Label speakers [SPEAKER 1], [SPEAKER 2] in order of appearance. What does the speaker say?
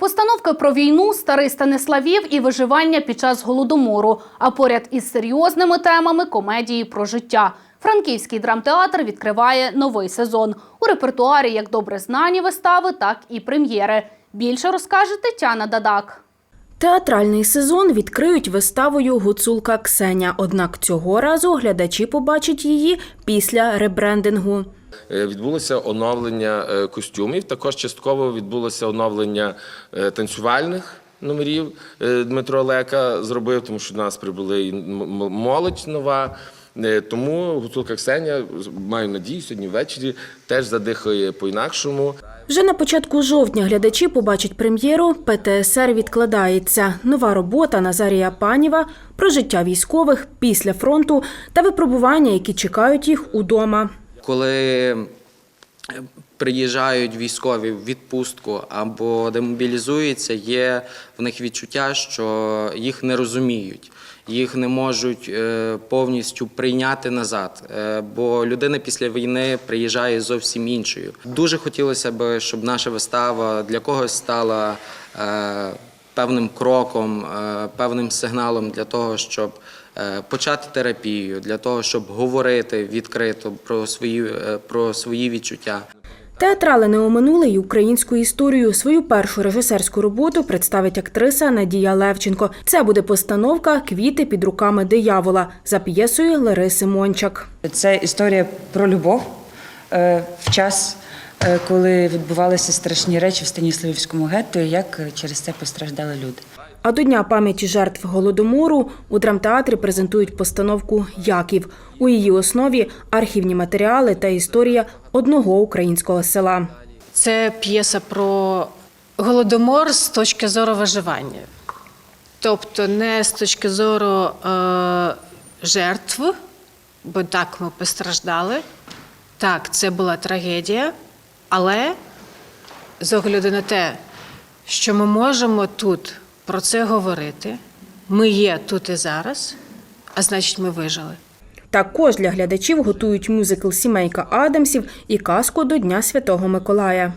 [SPEAKER 1] Постановки про війну, старий Станиславів і виживання під час голодомору. А поряд із серйозними темами комедії про життя. Франківський драмтеатр відкриває новий сезон. У репертуарі як добре знані вистави, так і прем'єри. Більше розкаже Тетяна Дадак.
[SPEAKER 2] Театральний сезон відкриють виставою Гуцулка Ксеня. Однак цього разу глядачі побачать її після ребрендингу.
[SPEAKER 3] Е, Відбулося оновлення е, костюмів. Також частково відбулося оновлення е, танцювальних номерів. Дмитро Лека зробив, тому що до нас прибули і молодь нова. Тому гуцулка Ксеня маю надію, сьогодні ввечері теж задихає по-інакшому.
[SPEAKER 2] Вже на початку жовтня глядачі побачать прем'єру «ПТСР відкладається. Нова робота Назарія Паніва про життя військових після фронту та випробування, які чекають їх удома.
[SPEAKER 4] Коли приїжджають військові в відпустку або демобілізуються, є в них відчуття, що їх не розуміють, їх не можуть е, повністю прийняти назад. Е, Бо людина після війни приїжджає зовсім іншою. Дуже хотілося б, щоб наша вистава для когось стала. Певним кроком, е, певним сигналом для того, щоб е, почати терапію, для того, щоб говорити відкрито про свої, е, про свої відчуття.
[SPEAKER 2] Театрали не оминули й українську історію. Свою першу режисерську роботу представить актриса Надія Левченко. Це буде постановка Квіти під руками диявола за п'єсою Лариси Мончак.
[SPEAKER 5] Це історія про любов в час, коли відбувалися страшні речі в Станіславівському гетто, і як через це постраждали люди.
[SPEAKER 2] А до Дня пам'яті жертв голодомору у драмтеатрі презентують постановку Яків. У її основі архівні матеріали та історія одного українського села.
[SPEAKER 6] Це п'єса про голодомор з точки зору виживання. Тобто не з точки зору е, жертв, бо так ми постраждали. Так, це була трагедія, але з огляду на те, що ми можемо тут про це говорити, ми є тут і зараз, а значить, ми вижили.
[SPEAKER 2] Також для глядачів готують мюзикл Сімейка Адамсів і казку до Дня Святого Миколая.